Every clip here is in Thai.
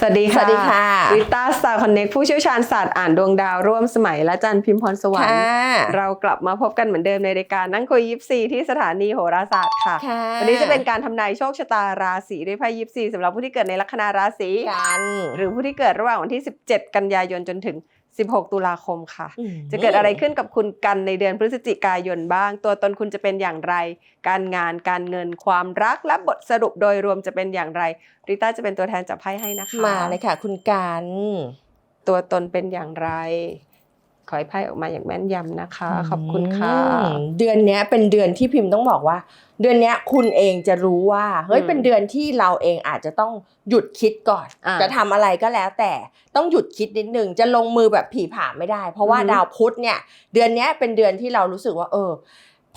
สวัสดีค่ะ สวัสดีค่ะริต้าสตาร์คอนเน็กผู้เชี่ยวชาญศาสตร์อ่านดวงดาวร่วมสมัยและจันทร์พิมพรสวรรค่ะค์ เรากลับมาพบกันเหมือนเดิมในรายการนั่งคุยยิปซีที่สถานีโหราศาสตร์ค่ะค่ะวันนี้จะเป็นการทำนายโชคชะตาราศีด้วยไพ่ยิปซีสำหรับผู้ที่เกิดในลัคนาราศีกัน หรือผู้ที่เกิดระหว่างวันที่ 17 กันยายนจนถึง 16 ตุลาคมค่ะอืมจะเกิดอะไรขึ้นกับคุณกันในเดือนพฤศจิกายนบ้าง ตัวตนคุณจะเป็นอย่างไร การงานการเงินความรักและบทสรุปโดยรวมจะเป็นอย่างไรริต้าจะเป็นตัวแทนจับไพ่ให้นะคะมาเลยค่ะ คุณกันตัวตนเป็นอย่างไร ขอให้ไพ่ออกมาอย่างแม่นยำนะคะ ขอบคุณค่ะอืมเดือนเนี้ยเป็นเดือนที่พิมพ์ต้องบอกว่า เดือนเนี้ยคุณเองจะรู้ว่าเฮ้ยอืมเป็นเดือนที่เราเองอาจจะต้องหยุดคิดก่อนอ่าจะทำอะไรก็แล้วแต่ต้องหยุดคิดนิดนึงจะลงมือแบบผีผามไม่ได้ เพราะว่าอือฮึดาวพุธเนี่ย เดือนเนี้ยเป็นเดือนที่เรารู้สึกว่า เออ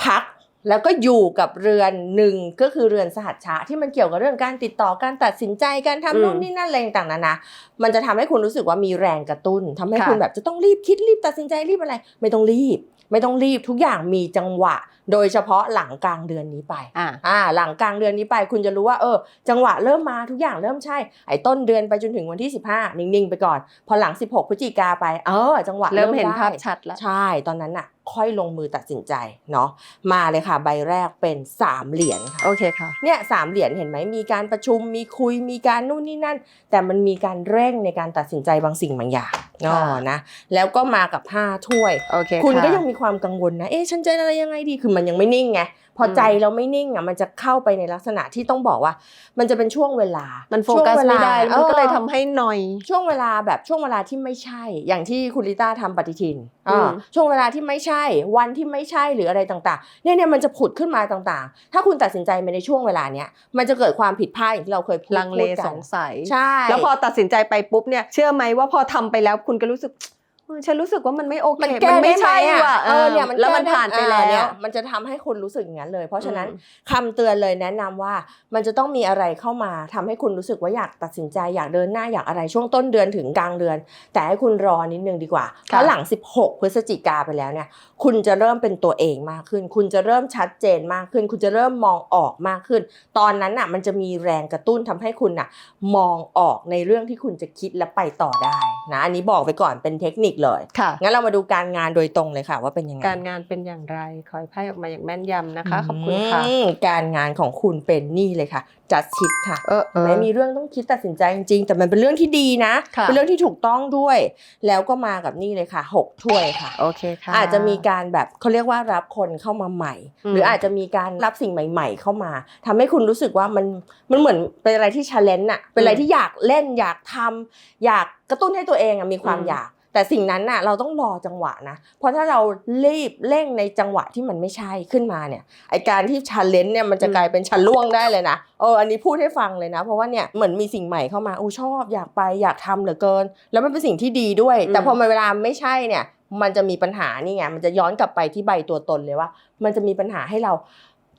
พัก แล้วก็อยู่กับเรือนหนึ่งก็คือเรือนสหัชชะที่มันเกี่ยวกับเรื่องการติดต่อการตัดสินใจการทำนู่นนี่นั่นอะไรต่างๆนานามันจะทำให้คุณรู้สึกว่ามีแรงกระตุ้นทำให้ค่ะคุณแบบจะต้องรีบคิดรีบตัดสินใจรีบอะไร ไม่ต้องรีบ ไม่ต้องรีบทุกอย่างมีจังหวะ โดยเฉพาะหลังกลางเดือนนี้ไปอะอ่าหลังกลางเดือนนี้ไป คุณจะรู้ว่าเออ จังหวะเริ่มมาทุกอย่างเริ่มใช่ไอ้ต้นเดือนไปจนถึงวันที่ 15 นิ่งๆ ไปก่อน พอหลัง 16พฤศจิกาไปเออจังหวะเริ่มเห็นได้ภาพชัดแล้วใช่ตอนนั้นน่ะค่อยลงมือตัดสินใจเนาะมาเลยค่ะ ใบแรกเป็น3เหรียญค่ะโอเคค่ะเนี่ยสามเหรียญเห็นไหมมีการประชุมมีคุยมีการนู่นนี่นั่น แต่มันมีการเร่งในการตัดสินใจบางสิ่งบางอย่างอ๋อค่ะนะแล้วก็มากับห้าถ้วยโอเคคุณค่ะก็ยังมีความกังวลนะเอ๊ะฉันจะอะไรยังไงดีคือมันยังไม่นิ่งไงพ ออืมใจเราไม่นิ่งอะมันจะเข้าไปในลักษณะที่ต้องบอกว่า มันจะเป็นช่วงเวลา มัมันโฟกัสไม่ได้แล้วมันก็เลยทำให้หนอย ช่วงเวลาแบบช่วงเวลาที่ไม่ใช่ อย่างที่คุณลิต้าทำปฏิทินอืมอ่าช่วงเวลาที่ไม่ใช่ วันที่ไม่ใช่หรืออะไรต่างๆ เนี่ยเนี่ยมันจะผุดขึ้นมาต่างๆ ถ้าคุณตัดสินใจไปในช่วงเวลาเนี้ยมันจะเกิดความผิดพลาดอย่างที่เราเคยพูดลังเลพูดกันสงสัยใช่แล้วพอตัดสินใจไปปุ๊บเนี่ยเชื่อไหมว่าพอทำไปแล้วคุณก็รู้สึกเออ ฉันรู้สึกว่ามันไม่โอเค มันแก้ไม่ได้ไหมใช่อะว่ะเออเนี่ยมันแล้วแก้มันได้ผ่านไปแล้อ่าวเนี่ยมันจะทำให้คุณรู้สึกอย่างนั้นเลย เพราะฉะนั้นอืมคำเตือนเลยแนะนำว่ามันจะต้องมีอะไรเข้ามาทำให้คุณรู้สึกว่าอยากตัดสินใจอยากเดินหน้าอยากอะไรช่วงต้นเดือนถึงกลางเดือน แต่ให้คุณรอนิดนึงดีกว่าเพราะหลัง 16 พฤศจิกาไปแล้วเนี่ย คุณจะเริ่มเป็นตัวเองมากขึ้น คุณจะเริ่มชัดเจนมากขึ้น คุณจะเริ่มมองออกมากขึ้น ตอนนั้นน่ะมันจะมีแรงกระตุ้นทำให้คุณน่ะมองออกในเรื่องที่คุณจะคิดและไปต่อได้นะอันนี้บอกไปก่อนเป็นเทคนิคเลยค่ะงั้นเรามาดูการงานโดยตรงเลยค่ะ ว่าเป็นยังไงการงานเป็นอย่างไรขอให้ไพ่ออกมาอย่างแม่นยำนะคะขอบคุณค่ะอืมการงานของคุณเป็นนี่เลยค่ะ จัดชิดค่ะเออเออไม่มีเรื่องต้องคิดตัดสินใจจริงๆแต่มันเป็นเรื่องที่ดีนะค่ะเป็นเรื่องที่ถูกต้องด้วย แล้วก็มากับนี่เลยค่ะหกถ้วยค่ะโอเคค่ะอาจจะมีการแบบเขาเรียกว่ารับคนเข้ามาใหม่อืมหรืออาจจะมีการรับสิ่งใหม่ ๆ เข้ามาทำให้คุณรู้สึกว่ามันมันเหมือนเป็นอะไรที่ชาเลนจ์อะเป็นอะไรที่อยากเล่นอยากทำอยากกระตุ้นให้ตัวเองอะมีความอยาก แต่สิ่งนั้นน่ะเราต้องรอจังหวะนะ เพราะถ้าเรารีบเร่งในจังหวะที่มันไม่ใช่ขึ้นมาเนี่ยไอการที่ชาเลนจ์เนี่ยมันจะกลายเป็นชันล่วงได้เลยนะเอออันนี้พูดให้ฟังเลยนะ เพราะว่าเนี่ยเหมือนมีสิ่งใหม่เข้ามาอู้ชอบอยากไปอยากทำเหลือเกิน แล้วมันเป็นสิ่งที่ดีด้วย แต่พอมาเวลาไม่ใช่เนี่ยมันจะมีปัญหานี่ไงมันจะย้อนกลับไปที่ใบตัวตนเลยว่า มันจะมีปัญหาให้เรา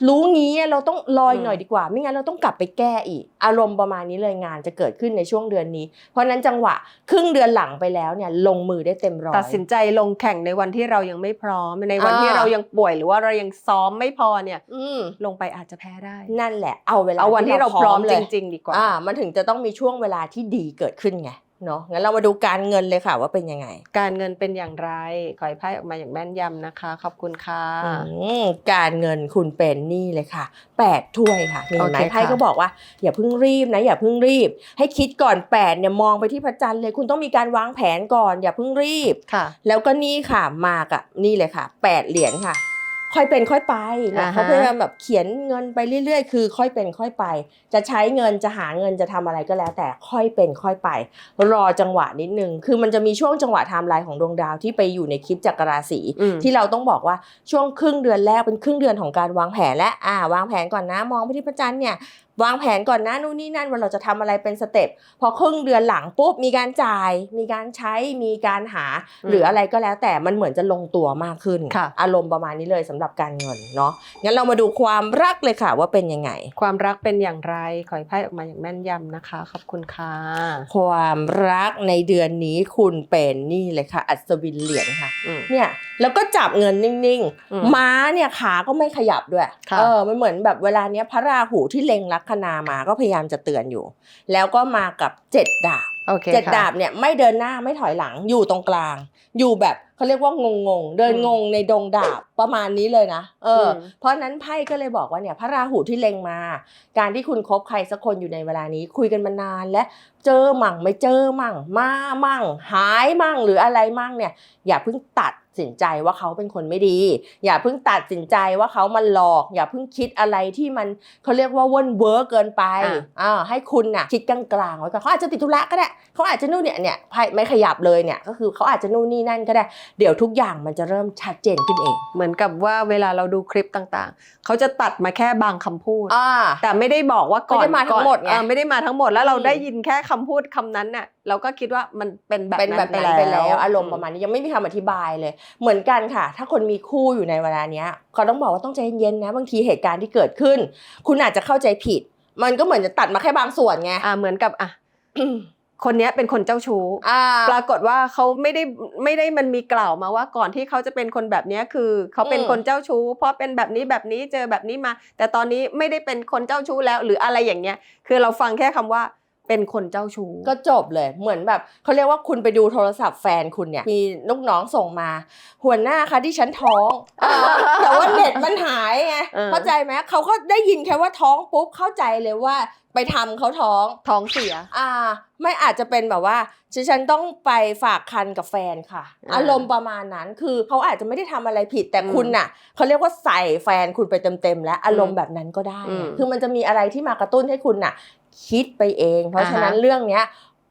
รู้งี้เราต้องรออีกหน่อยดีกว่า ไม่งั้นเราต้องกลับไปแก้อีก อารมณ์ประมาณนี้เลยงานจะเกิดขึ้นในช่วงเดือนนี้ เพราะฉะนั้นจังหวะครึ่งเดือนหลังไปแล้วเนี่ยลงมือได้เต็มร้อยตัดสินใจลงแข่งในวันที่เรายังไม่พร้อมในวันอ่าที่เรายังป่วยหรือว่าเรายังซ้อมไม่พอเนี่ยอืมลงไปอาจจะแพ้ได้ นั่นแหละเอาเวลาเอาวันที่เราพร้อมเลจยริง ๆ ดีกว่าอ่ามันถึงจะต้องมีช่วงเวลาที่ดีเกิดขึ้นไง เนาะงั้นเรามาดูการเงินเลยค่ะว่าเป็นยังไง การเงินเป็นอย่างไรขอให้ไพ่ออกมาอย่างแม่นยำนะคะ ขอบคุณค่ะอืมการเงินคุณเป็นนี่เลยค่ะแปดถ้วยค่ะมีไหมโอเคค่ะไพ่ก็บอกว่า อย่าเพิ่งรีบนะอย่าเพิ่งรีบ ให้คิดก่อนแปดเนี่ยมองไปที่พระจันทร์เลยคุณต้องมีการวางแผนก่อน อย่าเพิ่งรีบค่ะ แล้วก็นี่ค่ะมากับนี่เลยค่ะแปดเหรียญค่ะ ค่อยเป็นค่อยไปนะอ่าฮะเขาพยายามแบบเขียนเงินไปเรื่อยๆ คือ ค่อยเป็นค่อยไป จะใช้เงินจะหาเงินจะทำอะไรก็แล้ว แต่ค่อยเป็นค่อยไป รอจังหวะนิดนึง คือมันจะมีช่วงจังหวะไทม์ไลน์ของดวงดาวที่ไปอยู่ในคลิปจักรราศีอืมที่เราต้องบอกว่าช่วงครึ่งเดือนแรกเป็นครึ่งเดือนของการวางแผนและอ่าวางแผนก่อนนะ มองไปที่พระจันทร์เนี่ยวางแผนก่อนนะนู่นนี่นั่นว่าเราจะทำอะไรเป็นสเต็ปพอครึ่งเดือนหลังปุ๊บมีการจ่าย มีการใช้มีการหาอืมหรืออะไรก็แล้วแต่มันเหมือนจะลงตัวมากขึ้นค่ะอารมณ์ประมาณนี้เลยสำหรับการเงินเนาะงั้นเรามาดูความรักเลยค่ะว่าเป็นยังไง ความรักเป็นอย่างไรขอให้ไพ่ออกมาอย่างแม่นยำนะคะ ขอบคุณค่ะความรักในเดือนนี้คุณเป็นนี่เลยค่ะ อัศวินเหรียญค่ะอืมเนี่ยแล้วก็จับเงินนิ่งอืมๆม้าเนี่ยขาก็ไม่ขยับด้วยค่ะเออมันเหมือนแบบเวลาเนี้ยพระราหูที่เล็งลัคนามาก็พยายามจะเตือนอยู่ แล้วก็มากับเจ็ดดาบโอเคเจ็ดค่ะ ดาบเนี่ยไม่เดินหน้าไม่ถอยหลังอยู่ตรงกลาง อยู่แบบเขาเรียกว่างงงๆเดินอืมงงในดงดาบประมาณนี้เลยนะเอออม เพราะนั้นไพ่ก็เลยบอกว่าเนี่ยพระราหูที่เล็งมา การที่คุณคบใครสักคนอยู่ในเวลานี้คุยกันมานานและ เจอมั่งไม่เจอมั่ง มามั่ง หายมั่งหรืออะไรมั่งเนี่ยอย่าเพิ่งตัดสินใจว่าเขาเป็นคนไม่ดี อย่าเพิ่งตัดสินใจว่าเขามันหลอก อย่าเพิ่งคิดอะไรที่มันเขาเรียกว่าเว่นเวอร์เกินไปอะอ่าให้คุณน่ะคิดกลางๆไว้ก่อนเขาอาจจะติดธุระก็ได้เขาอาจจะนู่นเนี่ยเนี่ยไพ่ไม่ขยับเลยเนี่ยก็คือเขาอาจจะนู่นนี่นั่นก็ได้ เดี๋ยวทุกอย่างมันจะเริ่มชัดเจนขึ้นเอง เหมือนกับว่าเวลาเราดูคลิปต่างๆ เขาจะตัดมาแค่บางคำพูดอ่าแต่ไม่ได้บอกว่าก่อนไม่ได้มาทั้งหมดไงก่อนเออไม่ได้มาทั้งหมดแล้วเราอืมได้ยินแค่คำพูดคำนั้นน่ะเราก็คิดว่ามันเป็นแบบเป็นแบบนั้นนั้นไปแล้ว อารมณ์ประมาณนี้ยังไม่มีคำอธิบายเลย เหมือนกันค่ะ ถ้าคนมีคู่อยู่ในเวลาเนี้ยเขาต้องบอกว่าต้องใจเย็นๆนะ บางทีเหตุการณ์ที่เกิดขึ้น คุณอาจจะเข้าใจผิด มันก็เหมือนจะตัดมาแค่บางส่วนไงอ่าเหมือนกับอะคนเนี้ยเป็นคนเจ้าชู้อ่าปรากฏว่าเขาไม่ได้ไม่ได้มันมีกล่าวมาว่าก่อนที่เขาจะเป็นคนแบบเนี้ยคือเขาเป็นอืมคนเจ้าชู้ เพราะเป็นแบบนี้แบบนี้เจอแบบนี้มา แต่ตอนนี้ไม่ได้เป็นคนเจ้าชู้แล้วหรืออะไรอย่างเงี้ย คือเราฟังแค่คำว่า เป็นคนเจ้าชู้ก็จบเลยเหมือนแบบเขาเรียกว่าคุณไปดูโทรศัพท์แฟนคุณเนี่ยมีลูกน้องส่งมา หัวหน้าคะที่ฉันท้องอ่าแต่ว่าเน็ตมันหายไงเออเข้าใจไหมเขาก็ได้ยินแค่ว่าท้องปุ๊บเข้าใจเลยว่าไปทำเขาท้องท้องเสีย อ่า ไม่อาจจะเป็นแบบว่าฉันฉันต้องไปฝากคันกับแฟนค่ะอ่าอารมณ์ประมาณนั้นคือเขาอาจจะไม่ได้ทำอะไรผิดแต่อืมคุณน่ะเขาเรียกว่าใส่แฟนคุณไปเต็มๆแล้วอารมณ์แบบนั้นก็ได้อืมคือมันจะมีอะไรที่มากระตุ้นให้คุณน่ะ คิดไปเอง เพราะอ่าฮะฉะนั้นเรื่องเนี้ย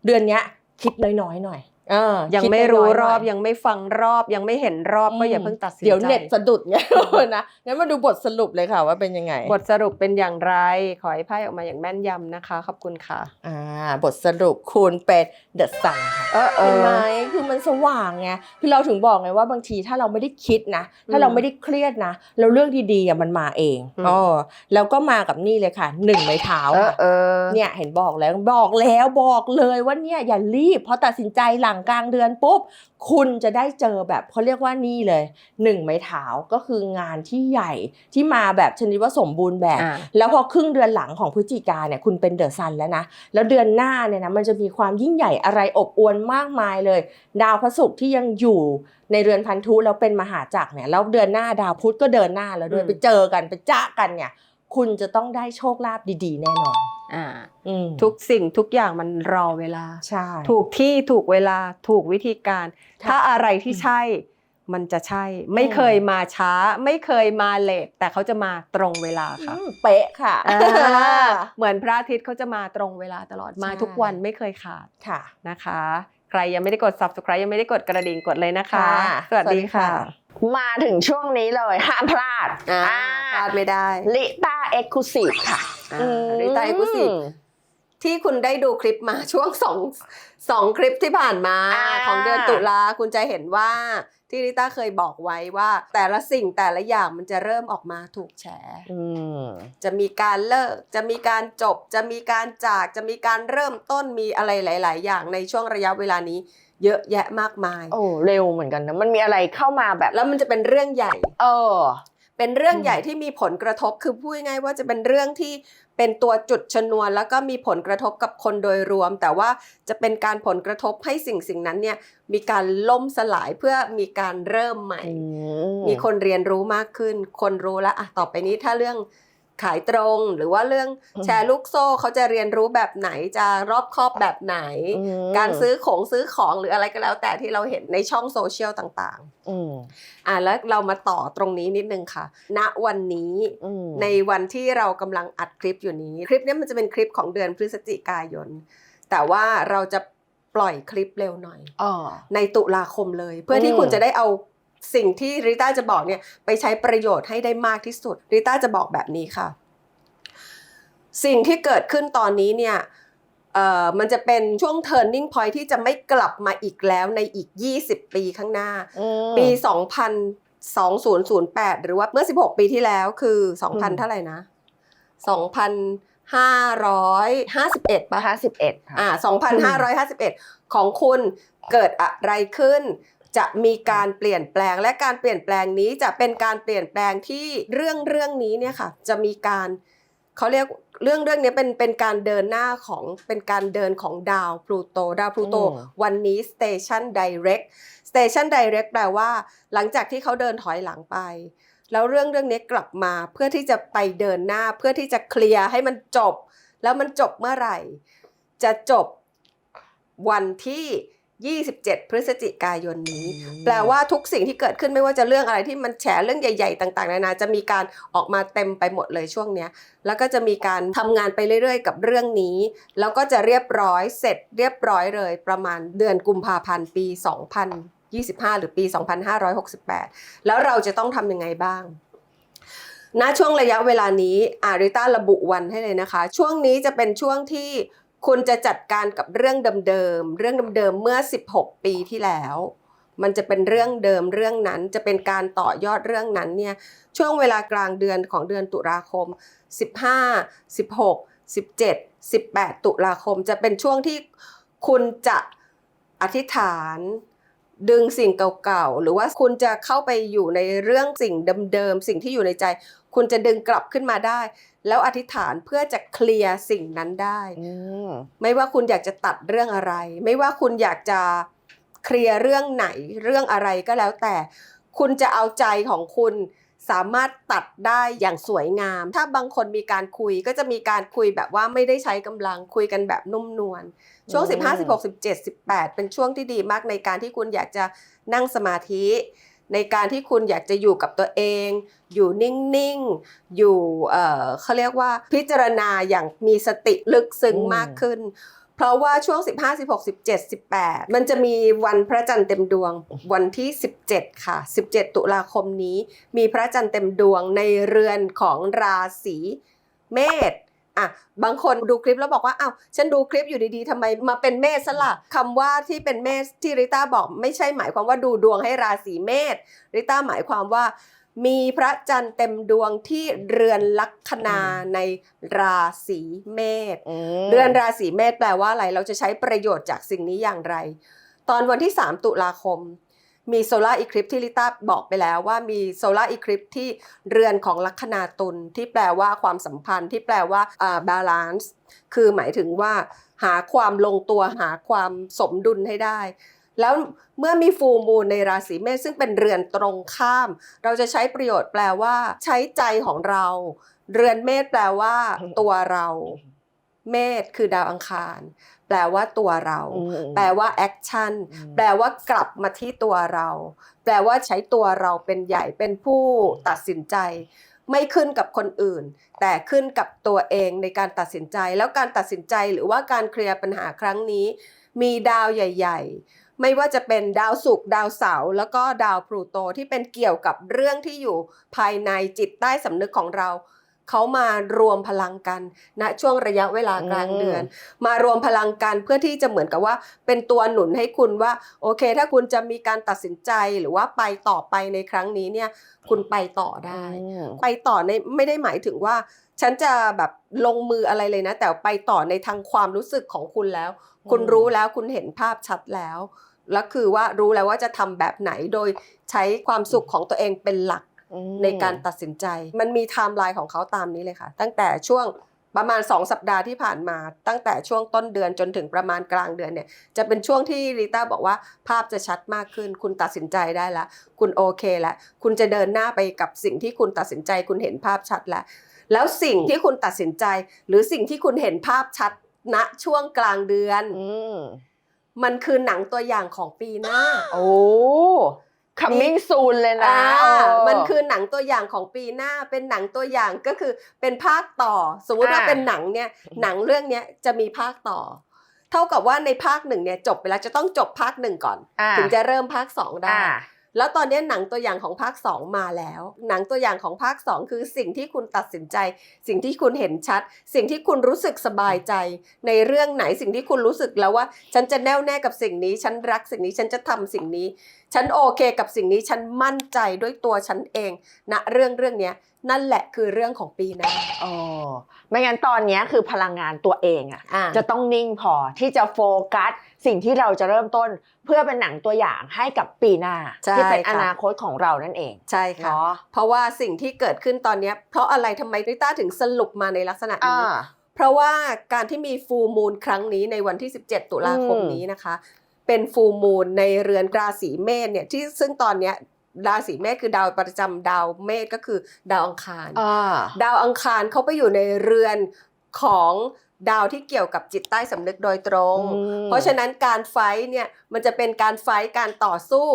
เดือนเนี้ยคิดน้อยๆหน่อยเออ ยังคิดไม่รู้น้ยๆหรน่อบยังไม่ฟังรอบยังไม่เห็นรอบก็อย่าเพิ่งตัดสินใจเดี๋ยวเน็ตสะดุดไงนะงั้นมาดูบทสรุปเลยค่ะว่าเป็นยังไง บทสรุปเป็นอย่างไร ขอให้ไพ่ออกมาอย่างแม่นยำนะคะ ขอบคุณค่ะอ่าบทสรุปคุณเป็นเดอะซันค่ะเออเอเห็นอไหมคือมันสว่างไงคือเราถึงบอกไงว่าบางทีถ้าเราไม่ได้คิดนะ ถ้าเราอืมไม่ได้เครียดนะแล้วเรื่องดีๆอะมันมาเองอืมอ๋อแล้วก็มากับนี่เลยค่ะหนึ่งไม้เท้าเออค่ะเออเนี่ยเห็นบอกแล้วบอกแล้วบอกเลยว่าเนี่ยอย่ารีบเพราะตัดสินใจหลังกลางเดือนปุ๊บ คุณจะได้เจอแบบเขาเรียกว่านี่เลยหนึ่งไม้เท้าก็คืองานที่ใหญ่ที่มาแบบชนิดว่าสมบูรณ์แบบอ่าแล้วพอครึ่งเดือนหลังของพฤศจิกาเนี่ยคุณเป็นเดอะซันแล้วนะ แล้วเดือนหน้าเนี่ยนะมันจะมีความยิ่งใหญ่อะไรอบอวลมากมายเลย ดาวพระศุกร์ที่ยังอยู่ในเรือนพันธุแล้วเป็นมหาจักรเนี่ยแล้วเดือนหน้าดาวพุธก็เดินหน้าแล้วด้วยอืมไปเจอกันไปจ้ากันเนี่ย คุณจะต้องได้โชคลาภดีๆ แน่นอน อ่าอืมทุกสิ่งทุกอย่างมันรอเวลาใช่ถูกที่ถูกเวลาถูกวิธีการค่ะถ้าอะไรที่ใช่มันจะใช่ ไม่เคยมาช้า ไม่เคยมาเลทแต่เขาจะมาตรงเวลาค่ะอืมเป๊ะค่ะอ่าเหมือนพระอาทิตย์เขาจะมาตรงเวลาตลอดมาใช่ทุกวันไม่เคยขาดค่ะนะคะ ใครยังไม่ได้กด subscribe ยังไม่ได้กดกระดิ่งกดเลยนะคะค่ะสวัสดีค่ะ มาถึงช่วงนี้เลยห้ามพลาดอ่าพลาดไม่ได้ลิต้าเอ็กซ์คลูซีฟค่ะ ริตาเอ็กซ์คลูซีฟที่คุณได้ดูคลิปมาช่วงสองสองคลิปที่ผ่านมาอ่าของเดือนตุลาคุณจะเห็นว่าที่ริต้าเคยบอกไว้ว่า แต่ละสิ่งแต่ละอย่างมันจะเริ่มออกมาถูกแฉอืมจะมีการเลิก จะมีการจบ จะมีการจากจะมีการเริ่มต้นมีอะไรหลาย ๆ อย่างในช่วงระยะเวลานี้ เยอะแยะมากมาย โอ้เร็วเหมือนกันนะมันมีอะไรเข้ามาแบบแล้วมันจะเป็นเรื่องใหญ่ เออ เป็นเรื่องอืมใหญ่ที่มีผลกระทบคือพูดง่ายๆว่าจะเป็นเรื่องที่ เป็นตัวจุดชนวน แล้วก็มีผลกระทบกับคนโดยรวม แต่ว่าจะเป็นการผลกระทบให้สิ่งสิ่งนั้นเนี่ยมีการล่มสลายเพื่อมีการเริ่มใหม่ มีคนเรียนรู้มากขึ้น คนรู้แล้วอะต่อไปนี้ถ้าเรื่อง ขายตรง หรือว่าเรื่องอืมแชร์ลูกโซ่เขาจะเรียนรู้แบบไหนจะรอบคอบแบบไหนมการซื้อของซื้อของหรืออะไรก็แล้ว แต่ที่เราเห็นในช่องโซเชียลต่างอืมๆอะแล้วเรามาต่อตรงนี้นิดนึงค่ะ ณวันนี้อืมในวันที่เรากำลังอัดคลิปอยู่นี้ คลิปนี้มันจะเป็นคลิปของเดือนพฤศจิกายน แต่ว่าเราจะปล่อยคลิปเร็วหน่อยอ๋อในตุลาคมเลย เพื่อที่อืมคุณจะได้เอา สิ่งที่ริต้าจะบอกเนี่ยไปใช้ประโยชน์ให้ได้มากที่สุดริต้าจะบอกแบบนี้ค่ะ สิ่งที่เกิดขึ้นตอนนี้เนี่ยเอ่อมันจะเป็นช่วง turning point ที่จะไม่กลับมาอีกแล้วในอีก 20 ปีข้างหน้าอืมปี 2008 หรือว่าเมื่อ 16 ปีที่แล้วคืออืม2,000 เท่าไหร่นะ 2,551มาป่ะห้าสิบเอ็ดค่ะอ่า2,551 ของคุณเกิดอะไรขึ้น จะมีการเปลี่ยนแปลง และการเปลี่ยนแปลงนี้จะเป็นการเปลี่ยนแปลงที่เรื่องเรื่องนี้เนี่ยค่ะจะมีการเขาเรียกเรื่องเรื่องนี้เป็นเป็นการเดินหน้าของเป็นการเดินของดาวพลูโตดาวพลูโตอืมวันนี้ Station Direct Station Direct แปลว่า หลังจากที่เขาเดินถอยหลังไป แล้วเรื่องเรื่องนี้กลับมาเพื่อที่จะไปเดินหน้าเพื่อที่จะเคลียร์ให้มันจบ แล้วมันจบเมื่อไหร่ จะจบวันที่ 27 พฤศจิกายนนี้ แปลว่าทุกสิ่งที่เกิดขึ้นไม่ว่าจะเรื่องอะไรที่มันแฉเรื่องใหญ่ ๆ ต่างๆนานาจะมีการออกมาเต็มไปหมดเลยช่วงเนี้ยแล้วก็จะมีการทำงานไปเรื่อยๆ กับเรื่องนี้ แล้วก็จะเรียบร้อยเสร็จเรียบร้อยเลย ประมาณเดือนกุมภาพันธ์ปี 2025 หรือปี 2568 แล้วเราจะต้องทำยังไงบ้างณช่วงระยะเวลานี้อาริต้าระบุวันให้เลยนะคะ ช่วงนี้จะเป็นช่วงที่ คุณจะจัดการกับเรื่องเดิมๆเรื่องเดิมๆเมื่อ 16 ปีที่แล้ว มันจะเป็นเรื่องเดิมเรื่องนั้นจะเป็นการต่อยอดเรื่องนั้นเนี่ยช่วงเวลากลางเดือนของเดือนตุลาคม 15 16 17 18 ตุลาคม จะเป็นช่วงที่คุณจะอธิษฐานดึงสิ่งเก่าๆ หรือว่าคุณจะเข้าไปอยู่ในเรื่องสิ่งเดิมๆ สิ่งที่อยู่ในใจ คุณจะดึงกลับขึ้นมาได้ แล้วอธิษฐานเพื่อจะเคลียร์สิ่งนั้นได้อืมไม่ว่าคุณอยากจะตัดเรื่องอะไร ไม่ว่าคุณอยากจะเคลียร์เรื่องไหนเรื่องอะไรก็แล้วแต่ คุณจะเอาใจของคุณสามารถตัดได้อย่างสวยงาม ถ้าบางคนมีการคุยก็จะมีการคุยแบบว่าไม่ได้ใช้กำลังคุยกันแบบนุ่มนวล ช่วงอืม15 16 17 18 เป็นช่วงที่ดีมากในการที่คุณอยากจะนั่งสมาธิ ในการที่คุณอยากจะอยู่กับตัวเอง อยู่นิ่งๆ อยู่เอ่อเขาเรียกว่าพิจารณาอย่างมีสติลึกซึ้งอืมมากขึ้น เพราะว่าช่วง 15 16 17 18 มันจะมีวันพระจันทร์เต็มดวงวันที่ 17 ค่ะ 17 ตุลาคมนี้ มีพระจันทร์เต็มดวงในเรือนของราศีเมษ อะบางคนดูคลิปแล้วบอกว่าอ้าวฉันดูคลิปอยู่ดีๆทำไมมาเป็นเมษซะละคำว่าที่เป็นเมษที่ริต้าบอกไม่ใช่หมายความว่าดูดวงให้ราศีเมษริต้าหมายความว่า มีพระจันทร์เต็มดวงที่เรือนลัคนาในราศีเมษมเรือนราศีเมษแปลว่าอะไรเราจะใช้ประโยชน์จากสิ่งนี้อย่างไร ตอนวันที่ 3 ตุลาคม มีโซลาร์อีคลิปที่ลิต้าบอกไปแล้วว่ามีโซลาร์อีคลิปที่เรือนของลัคนาตุลที่แปลว่าความสัมพันธ์ที่แปลว่าอ่าบาลานซ์คือหมายถึงว่าหาความลงตัวหาความสมดุลให้ได้ แล้วเมื่อมีฟูมูลในราศีเมษซึ่งเป็นเรือนตรงข้าม เราจะใช้ประโยชน์แปลว่า ใช้ใจของเรา เรือนเมษแปลว่า ตัวเรา เมษคือดาวอังคาร แปลว่าตัวเราอืมแปลว่าแอคชั่นอืมแปลว่ากลับมาที่ตัวเรา แปลว่าใช้ตัวเราเป็นใหญ่เป็นผู้ตัดสินใจ ไม่ขึ้นกับคนอื่น แต่ขึ้นกับตัวเองในการตัดสินใจ แล้วการตัดสินใจหรือว่าการเคลียร์ปัญหาครั้งนี้ มีดาวใหญ่ ๆ ไม่ว่าจะเป็นดาวศุกร์ดาวเสาร์แล้วก็ดาวพลูโตที่เป็นเกี่ยวกับเรื่องที่อยู่ภายในจิตใต้สำนึกของเรา เขามารวมพลังกันณช่วงระยะเวลากลางเดือน มารวมพลังกันเพื่อที่จะเหมือนกับว่า เป็นตัวหนุนให้คุณว่า โอเค ถ้าคุณจะมีการตัดสินใจหรือว่าไปต่อไปในครั้งนี้เนี่ย คุณไปต่อได้อืมไปต่อในไม่ได้หมายถึงว่า ฉันจะแบบลงมืออะไรเลยนะ แต่ไปต่อในทางความรู้สึกของคุณแล้ว คุณอืมรู้แล้วคุณเห็นภาพชัดแล้วแล้วคือว่ารู้แล้วว่าจะทำแบบไหนโดยใช้ความสุขของตัวเองเป็นหลักอืม ในการตัดสินใจ มันมีไทม์ไลน์ของเขาตามนี้เลยค่ะ ตั้งแต่ช่วงประมาณ 2 สัปดาห์ที่ผ่านมา ตั้งแต่ช่วงต้นเดือนจนถึงประมาณกลางเดือนเนี่ย จะเป็นช่วงที่ริต้าบอกว่าภาพจะชัดมากขึ้น คุณตัดสินใจได้แล้วคุณโอเคแล้วคุณจะเดินหน้าไปกับสิ่งที่คุณตัดสินใจ คุณเห็นภาพชัดแล้วแล้วสิ่งที่คุณตัดสินใจ หรือสิ่งที่คุณเห็นภาพชัดณช่วงกลางเดือนอืมมันคือหนังตัวอย่างของปีหน้า โอ้ coming soon เลยนะอ่าโอ้มันคือหนังตัวอย่างของปีหน้า เป็นหนังตัวอย่างก็คือเป็นภาคต่อ สมมุติว่าอ่าเป็นหนังเนี่ย หนังเรื่องเนี้ยจะมีภาคต่อ เท่ากับว่าในภาคหนึ่งเนี่ยจบไปแล้วจะต้องจบภาคหนึ่งก่อนอ่าถึงจะเริ่มภาคสองได้อ่า แล้วตอนนี้หนังตัวอย่างของภาค 2 มาแล้ว หนังตัวอย่างของภาค 2 คือสิ่งที่คุณตัดสินใจ สิ่งที่คุณเห็นชัด สิ่งที่คุณรู้สึกสบายใจ ในเรื่องไหนสิ่งที่คุณรู้สึกแล้วว่า ฉันจะแน่วแน่กับสิ่งนี้ ฉันรักสิ่งนี้ฉันจะทำสิ่งนี้ ฉันโอเคกับสิ่งนี้ฉันมั่นใจด้วยตัวฉันเองณเรื่องเรื่องเนี้ยนั่นแหละคือเรื่องของปีหน้าอ๋อไม่งั้นตอนเนี้ยคือพลังงานตัวเองอะอ่าจะต้องนิ่งพอที่จะโฟกัส สิ่งที่เราจะเริ่มต้นเพื่อเป็นหนังตัวอย่างให้กับปีหน้าใช่ที่เป็นค่ะอนาคตของเรานั่นเองใช่ค่ะเนาะเพราะว่าสิ่งที่เกิดขึ้นตอนเนี้ยเพราะอะไรทำไมริต้าถึงสรุปมาในลักษณะอ่านี้เพราะว่าการที่มีฟูมูลครั้งนี้ในวันที่ 17 ตุลาคมอืมนี้นะคะ เป็นฟูมูลในเรือนราศีเมษเนี่ยที่ซึ่งตอนเนี้ยราศีเมษคือดาวประจำดาวเมษก็คือดาวอังคารอ่าดาวอังคารเขาไปอยู่ในเรือนของ ดาวที่เกี่ยวกับจิตใต้สำนึกโดยตรงอืมเพราะฉะนั้นการไฟท์เนี่ยมันจะเป็นการไฟท์การต่อสู้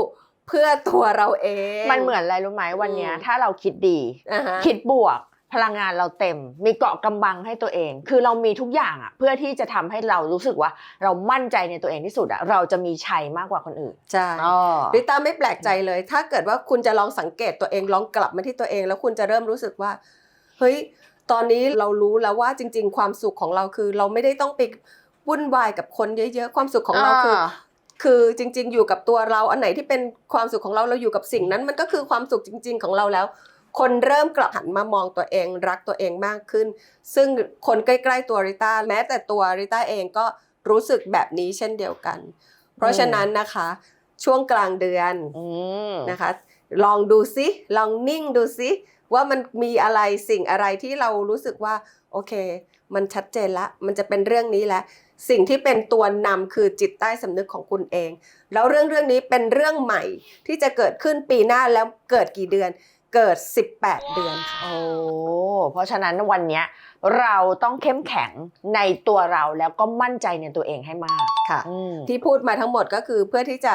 เพื่อตัวเราเอง มันเหมือนอะไรรู้ไหมวันเนี้ยอืมถ้าเราคิดดีอ่าฮะคิดบวกพลังงานเราเต็ม มีเกาะกำบังให้ตัวเอง คือเรามีทุกอย่างอะเพื่อที่จะทำให้เรารู้สึกว่าเรามั่นใจในตัวเองที่สุดอะเราจะมีชัยมากกว่าคนอื่น ใช่อ๋อริต้าไม่แปลกใจเลย ถ้าเกิดว่าคุณจะลองสังเกตตัวเองลองกลับมาที่ตัวเอง แล้วคุณจะเริ่มรู้สึกว่า เฮ้ย ตอนนี้เรารู้แล้วว่าจริง ๆ ความสุขของเราคือ เราไม่ได้ต้องไปวุ่นวายกับคนเยอะๆ ความสุขของเราคือคือจริง ๆ อยู่กับตัวเราอันไหนที่เป็นความสุขของเราเราอยู่กับสิ่งนั้น มันก็คือความสุขจริง ๆ ของเราแล้ว คนเริ่มกลับหันมามองตัวเอง รักตัวเองมากขึ้น ซึ่งคนใกล้ๆตัวริต้าแม้แต่ตัวริต้าเองก็รู้สึกแบบนี้เช่นเดียวกัน เพราะฉะนั้นนะคะช่วงกลางเดือนอืมนะคะ ลองดูซิลองนิ่งดูซิ ว่ามันมีอะไรสิ่งอะไรที่เรารู้สึกว่าโอเค มันชัดเจนละมันจะเป็นเรื่องนี้แล้วสิ่งที่เป็นตัวนำคือจิตใต้สำนึกของคุณเอง แล้วเรื่องเรื่องนี้เป็นเรื่องใหม่ที่จะเกิดขึ้นปีหน้าแล้วเกิดกี่เดือนเกิด 18 เดือนค่ะโอ้เพราะฉะนั้นวันเนี้ยเราต้องเข้มแข็งในตัวเราแล้วก็มั่นใจในตัวเองให้มากค่ะอืมที่พูดมาทั้งหมดก็คือเพื่อที่จะ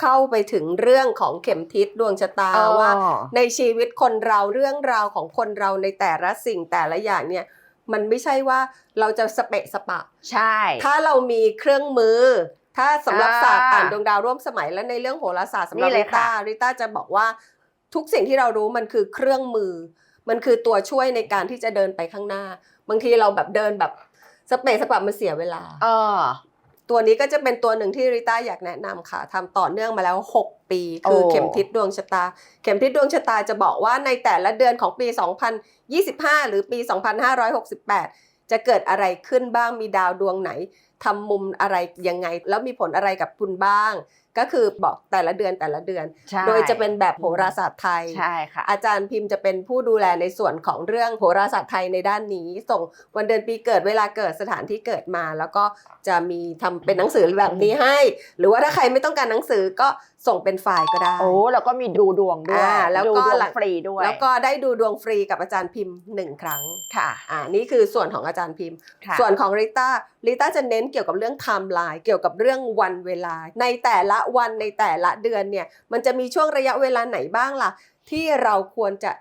เข้าไปถึงเรื่องของเข็มทิศดวงชะตาอ๋อ ว่า ในชีวิตคนเราเรื่องราวของคนเราในแต่ละสิ่งแต่ละอย่างเนี่ย มันไม่ใช่ว่าเราจะสเปะสปะ ใช่ ถ้าเรามีเครื่องมือ ถ้าสำหรับอ่าศาสตร์อ่านดวงดาวร่วมสมัยและในเรื่องโหราศาสตร์สำหรับนี่เลริยค่ะต้าริต้าจะบอกว่าทุกสิ่งที่เรารู้มันคือเครื่องมือ มันคือตัวช่วยในการที่จะเดินไปข้างหน้า บางทีเราแบบเดินแบบสเปะสปะมันเสียเวลา เออ ตัวนี้ก็จะเป็นตัวหนึ่งที่ริต้าอยากแนะนำค่ะทำต่อเนื่องมาแล้ว 6 ปี คือโอ้เข็มทิศดวงชะตา เข็มทิศดวงชะตาจะบอกว่าในแต่ละเดือนของปี 2025 หรือปี 2568 จะเกิดอะไรขึ้นบ้างมีดาวดวงไหน ทำมุมอะไรยังไง แล้วมีผลอะไรกับคุณบ้าง ก็คือบอกแต่ละเดือนแต่ละเดือนใช่โดยจะเป็นแบบโหราศาสตร์ไทยใช่ค่ะอาจารย์พิมพ์จะเป็นผู้ดูแลในส่วนของเรื่องโหราศาสตร์ไทยในด้านนี้ ส่งวันเดือนปีเกิดเวลาเกิดสถานที่เกิดมา แล้วก็จะมีทำเป็นหนังสือแบบนี้ให้ หรือว่าถ้าใครไม่ต้องการหนังสือก็ส่งเป็นไฟล์ก็ได้โอ้แล้วก็มีดูดวงด้วยอ่าแล้วก็ดูดวงหลังฟรีด้วย แล้วก็ได้ดูดวงฟรีกับอาจารย์พิมพ์หนึ่งครั้งค่ะอ่านี่คือส่วนของอาจารย์พิมพ์ค่ะส่วนของริต้าริต้าจะเน้นเกี่ยวกับเรื่องไทม์ไลน์เกี่ยวกับเรื่องวันเวลา ในแต่ละวันในแต่ละเดือนเนี่ยมันจะมีช่วงระยะเวลาไหนบ้างล่ะ ที่เราควรจะ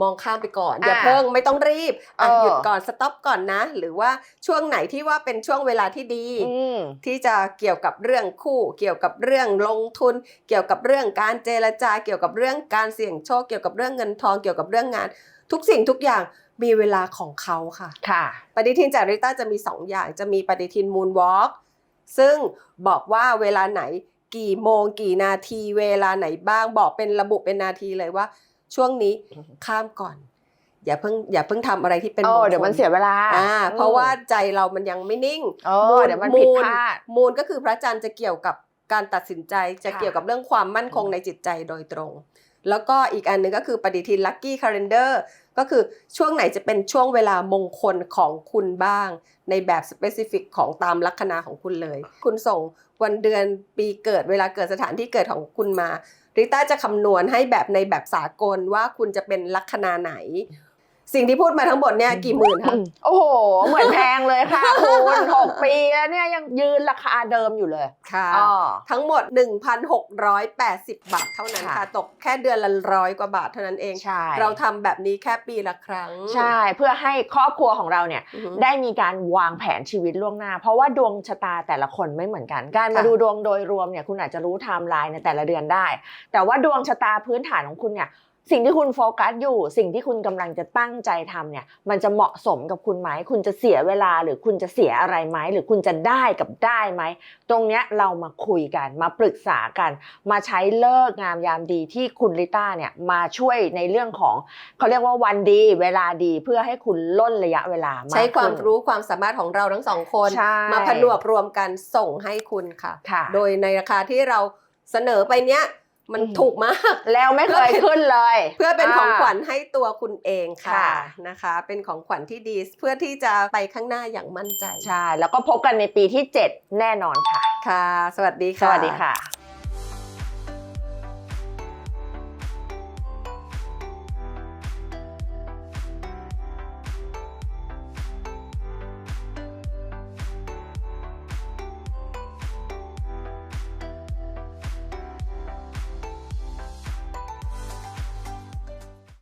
มองข้ามไปก่อน อย่าอ่าเพิ่งไม่ต้องรีบอะเออหยุดก่อนสต็อปก่อนนะ หรือว่าช่วงไหนที่ว่าเป็นช่วงเวลาที่ดีอืมที่จะเกี่ยวกับเรื่องคู่ เกี่ยวกับเรื่องลงทุน เกี่ยวกับเรื่องการเจรจา เกี่ยวกับเรื่องการเสี่ยงโชค เกี่ยวกับเรื่องเงินทอง เกี่ยวกับเรื่องงาน ทุกสิ่งทุกอย่าง มีเวลาของเขาค่ะ ค่ะ ปฏิทินจากริต้าจะมี 2 อย่าง จะมีปฏิทินมูนวอล์กซึ่งบอกว่าเวลาไหนกี่โมงกี่นาทีเวลาไหนบ้างบอกเป็นระบุเป็นนาทีเลยว่า ช่วงนี้ข้ามก่อน อย่าเพิ่งอย่าเพิ่งทำอะไรที่เป็นโอ้มงคลเดี๋ยวมันเสียเวลาอ่าเพราะว่าใจเรามันยังไม่นิ่งโอ้มูลเดี๋ยวมันผิดพลาดมูลก็คือพระจันทร์จะเกี่ยวกับการตัดสินใจจะค่ะเกี่ยวกับเรื่องความมั่นคงในจิตใจโดยตรง แล้วก็อีกอันหนึงก็คือปฏิทิน Lucky Calendar ก็คื ก็คือช่วงไหนจะเป็นช่วงเวลามงคลของคุณบ้าง ในแบบสเปซิฟิกของตามลัคนาของคุณเลย คุณส่งวันเดือนปีเกิดเวลาเกิดสถานที่เกิดของคุณมาริต้าจะคำนวณให้แบบในแบบสากลว่าคุณจะเป็นลัคนาไหน สิ่งที่พูดมาทั้งหมมดเนี่ยกี่หมื่นคะโอ้โห เหมือนแพงเลยค่ะ คุณหกปีแล้วเนี่ยยังยืนราคาเดิมอยู่เลย ค่ะอ๋อทั้งหมด 1,680 บาทเท่านั้นค่ะค่ะ ตกแค่เดือนละร้อยกว่าบาทเท่านั้นเองใช่เราทำแบบนี้แค่ปีละครั้ง ใช่ เพื่อให้ครอบครัวของเราเนี่ยอือฮึได้มีการวางแผนชีวิตล่วงหน้า เพราะว่าดวงชะตาแต่ละคนไม่เหมือนกัน การมาค่ะดูดวงโดยรวมเนี่ยคุณอาจจะรู้ไทม์ไลน์ในแต่ละเดือนได้ แต่ว่าดวงชะตาพื้นฐานของคุณเนี่ย สิ่งที่คุณโฟกัสอยู่ สิ่งที่คุณกำลังจะตั้งใจทำเนี่ย มันจะเหมาะสมกับคุณไหม คุณจะเสียเวลาหรือคุณจะเสียอะไรไหม หรือคุณจะได้กับได้ไหม ตรงเนี้ยเรามาคุยกัน มาปรึกษากัน มาใช้เลิกษ์งามยามดีที่คุณลิต้าเนี่ยมาช่วยในเรื่องของเขาเรียกว่าวันดี เวลาดีเพื่อให้คุณล่นระยะเวลามากใช้ความขึ้นรู้ความสามารถของเราทั้งสองคนใช่มาผนวกรวมกันส่งให้คุณค่ะค่ะ โดยในราคาที่เราเสนอไปเนี้ย มันอืมถูกมากแล้วไม่เคยขึ้นเลย เพื่อเป็นของขวัญาให้ตัวคุณเองค่ะค่ะนะคะ เป็นของขวัญที่ดีเพื่อที่จะไปข้างหน้าอย่างมั่นใจ ใช่ แล้วก็พบกันในปีที่ 7 แน่นอนค่ะ ค่ะ สวัสดีสค่ะวัสดีค่ะ